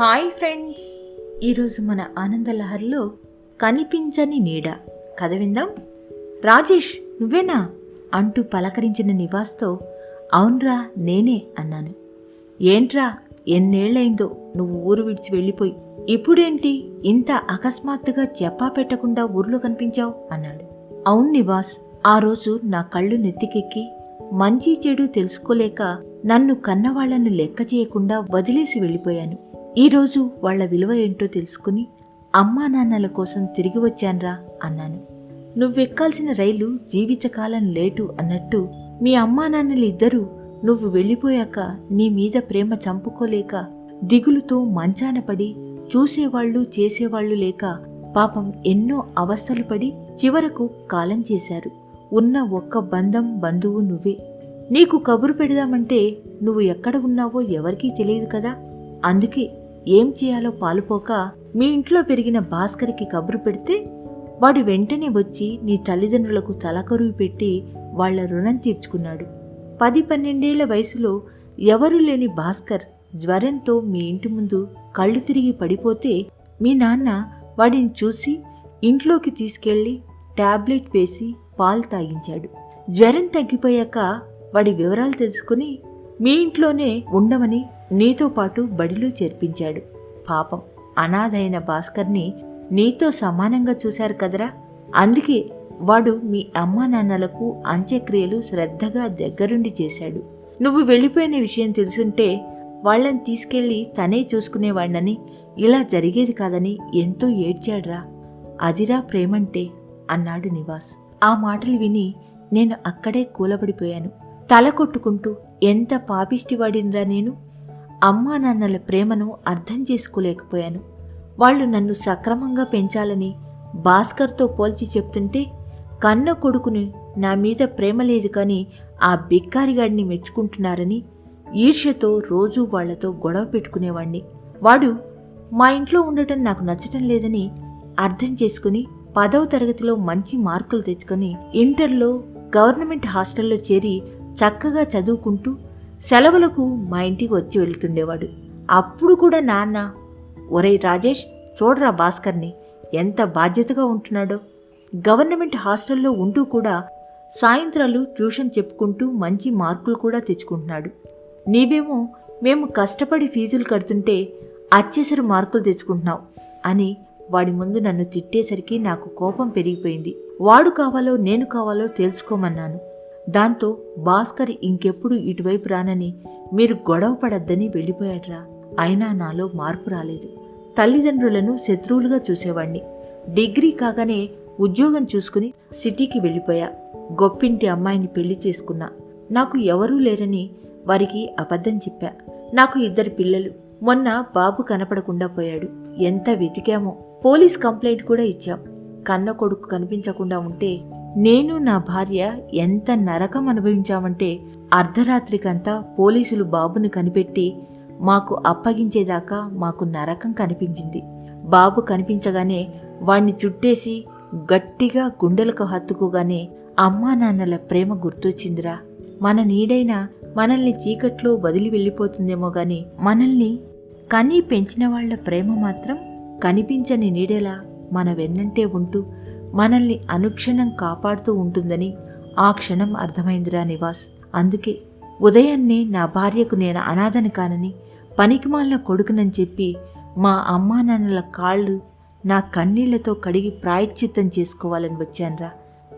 Hi friends. ఈరోజు మన ఆనందలహర్లో కనిపించని నీడ. కథ విందాం. రాజేష్ నువ్వేనా? అంటూ పలకరించిన నివాస్తో అవునరా నేనే అన్నాను. ఏంట్రా ఎన్నేళ్ళైందో నువ్వు ఊరు విడిచి వెళ్ళిపోయి. ఇప్పుడేంటి? ఇంత అకస్మాత్తుగా చెప్పా పెట్టకుండా ఊర్లో కనిపించావు? అన్నాడు. అవును నివాస్ ఆ రోజు నా కళ్ళు నెత్తికెక్కి మంచి చెడు తెలుసుకోలేక నన్ను కన్నవాళ్ళను లెక్క చేయకుండా వదిలేసి వెళ్ళిపోయాను. ఈరోజు వాళ్ళ విలువ ఏంటో తెలుసుకుని అమ్మా నాన్నల కోసం తిరిగి వచ్చాన్రా అన్నాను. నువ్వెక్కాల్సిన రైలు జీవితకాలం లేటు అన్నట్టు మీ అమ్మా నాన్నలు ఇద్దరూ నువ్వు వెళ్ళిపోయాక నీ మీద ప్రేమ చంపుకోలేక దిగులుతో మంచాన పడి చూసేవాళ్ళు చేసేవాళ్ళు లేక పాపం ఎన్నో అవస్థలు పడి చివరకు కాలం చేశారు. ఉన్న ఒక్క బంధం బంధువు నువ్వే. నీకు కబురు పెడదామంటే నువ్వు ఎక్కడ ఉన్నావో ఎవరికీ తెలియదు కదా? అందుకే ఏం చేయాలో పాలుపోక మీ ఇంట్లో పెరిగిన భాస్కర్కి కబురు పెడితే వాడు వెంటనే వచ్చి నీ తల్లిదండ్రులకు తలకరువు పెట్టి వాళ్ళ రుణం తీర్చుకున్నాడు. పది పన్నెండేళ్ళ వయసులో ఎవరూ లేని భాస్కర్ జ్వరంతో మీ ఇంటి ముందు కళ్ళు తిరిగి పడిపోతే మీ నాన్న వాడిని చూసి ఇంట్లోకి తీసుకెళ్ళి టాబ్లెట్ వేసి పాలు తాగించాడు. జ్వరం తగ్గిపోయాక వాడి వివరాలు తెలుసుకుని మీ ఇంట్లోనే ఉండమని నీతో పాటు బడిలో చేర్పించాడు. పాపం అనాథైన భాస్కర్ని నీతో సమానంగా చూశారు కదరా. అందుకే వాడు మీ అమ్మా నాన్నలకు అంత్యక్రియలు శ్రద్ధగా దగ్గరుండి చేశాడు. నువ్వు వెళ్ళిపోయిన విషయం తెలుసుంటే వాళ్ళని తీసుకెళ్ళి తనే చూసుకునేవాడినని ఇలా జరిగేది కాదని ఎంతో ఏడ్చాడ్రా. అదిరా ప్రేమంటే అన్నాడు నివాస్. ఆ మాటలు విని నేను అక్కడే కూలబడిపోయాను. తల కొట్టుకుంటూ ఎంత పాపిష్టివాడినరా నేను? అమ్మా నాన్నల ప్రేమను అర్థం చేసుకోలేకపోయాను. వాళ్ళు నన్ను సక్రమంగా పెంచాలని భాస్కర్తో పోల్చి చెప్తుంటే కన్న కొడుకుని నా మీద ప్రేమ లేదు కానీ ఆ బిక్కారిగాడిని మెచ్చుకుంటున్నారని ఈర్ష్యతో రోజూ వాళ్ళతో గొడవ పెట్టుకునేవాణ్ణి. వాడు మా ఇంట్లో ఉండటం నాకు నచ్చటం లేదని అర్థం చేసుకుని పదవ తరగతిలో మంచి మార్కులు తెచ్చుకొని ఇంటర్లో గవర్నమెంట్ హాస్టల్లో చేరి చక్కగా చదువుకుంటూ సెలవులకు మా ఇంటికి వచ్చి వెళ్తుండేవాడు. అప్పుడు కూడా నాన్న ఒరేయ్ రాజేష్ చూడరా భాస్కర్ని ఎంత బాధ్యతగా ఉంటున్నాడో. గవర్నమెంట్ హాస్టల్లో ఉంటూ కూడా సాయంత్రాలు ట్యూషన్ చెప్పుకుంటూ మంచి మార్కులు కూడా తెచ్చుకుంటున్నాడు. నీవేమో మేము కష్టపడి ఫీజులు కడుతుంటే అచ్చేసరి మార్కులు తెచ్చుకుంటున్నావు అని వాడి ముందు నన్ను తిట్టేసరికి నాకు కోపం పెరిగిపోయింది. వాడు కావాలో నేను కావాలో తెలుసుకోమన్నాను. దాంతో భాస్కర్ ఇంకెప్పుడు ఇటువైపు రానని మీరు గొడవ పడద్దని వెళ్ళిపోయాడ్రా. అయినా నాలో మార్పు రాలేదు. తల్లిదండ్రులను శత్రువులుగా చూసేవాణ్ణి. డిగ్రీ కాగానే ఉద్యోగం చూసుకుని సిటీకి వెళ్ళిపోయా. గొప్పింటి అమ్మాయిని పెళ్ళి చేసుకున్నా. నాకు ఎవరూ లేరని వారికి అబద్ధం చెప్పా. నాకు ఇద్దరు పిల్లలు. మొన్న బాబు కనపడకుండా పోయాడు. ఎంత వెతికామో. పోలీస్ కంప్లైంట్ కూడా ఇచ్చాం. కన్న కొడుకు కనిపించకుండా ఉంటే నేను నా భార్య ఎంత నరకం అనుభవించామంటే అర్ధరాత్రికంతా పోలీసులు బాబును కనిపెట్టి మాకు అప్పగించేదాకా మాకు నరకం కనిపించింది. బాబు కనిపించగానే వాణ్ణి చుట్టేసి గట్టిగా గుండెలకు హత్తుకోగానే అమ్మా నాన్నల ప్రేమ గుర్తొచ్చిందిరా. మన నీడైనా మనల్ని చీకట్లో వదిలి వెళ్ళిపోతుందేమో గాని మనల్ని కనీ పెంచిన వాళ్ళ ప్రేమ మాత్రం కనిపించని నీడేలా మన వెన్నంటే ఉంటూ మనల్ని అనుక్షణం కాపాడుతూ ఉంటుందని ఆ క్షణం అర్థమైందిరా నివాస్. అందుకే ఉదయాన్నే నా భార్యకు నేను అనాథని కానని పనికిమాలిన కొడుకునని చెప్పి మా అమ్మా నాన్నల కాళ్ళు నా కన్నీళ్ళతో కడిగి ప్రాయశ్చిత్తం చేసుకోవాలని వచ్చానురా.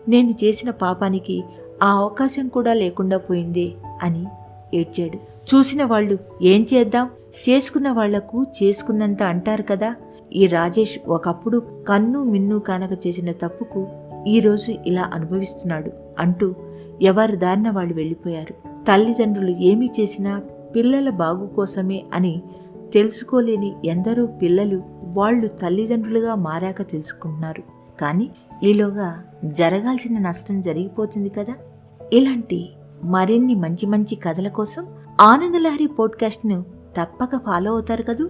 నేను చేసిన పాపానికి ఆ అవకాశం కూడా లేకుండా పోయిందే అని ఏడ్చాడు. చూసిన వాళ్ళు ఏం చేద్దాం? చేసుకున్న వాళ్ళకు చేసుకున్నంత అంటారు కదా? ఈ రాజేష్ ఒకప్పుడు కన్ను మిన్ను కానక చేసిన తప్పుకు ఈరోజు ఇలా అనుభవిస్తున్నాడు అంటూ ఎవరి దారిన వాళ్ళు వెళ్ళిపోయారు. తల్లిదండ్రులు ఏమి చేసినా పిల్లల బాగు కోసమే అని తెలుసుకోలేని ఎందరో పిల్లలు వాళ్ళు తల్లిదండ్రులుగా మారాక తెలుసుకుంటున్నారు. కానీ ఈలోగా జరగాల్సిన నష్టం జరిగిపోతుంది కదా? ఇలాంటి మరిన్ని మంచి మంచి కథల కోసం ఆనందలహరి పోడ్కాస్ట్ను తప్పక ఫాలో అవుతారు కదూ?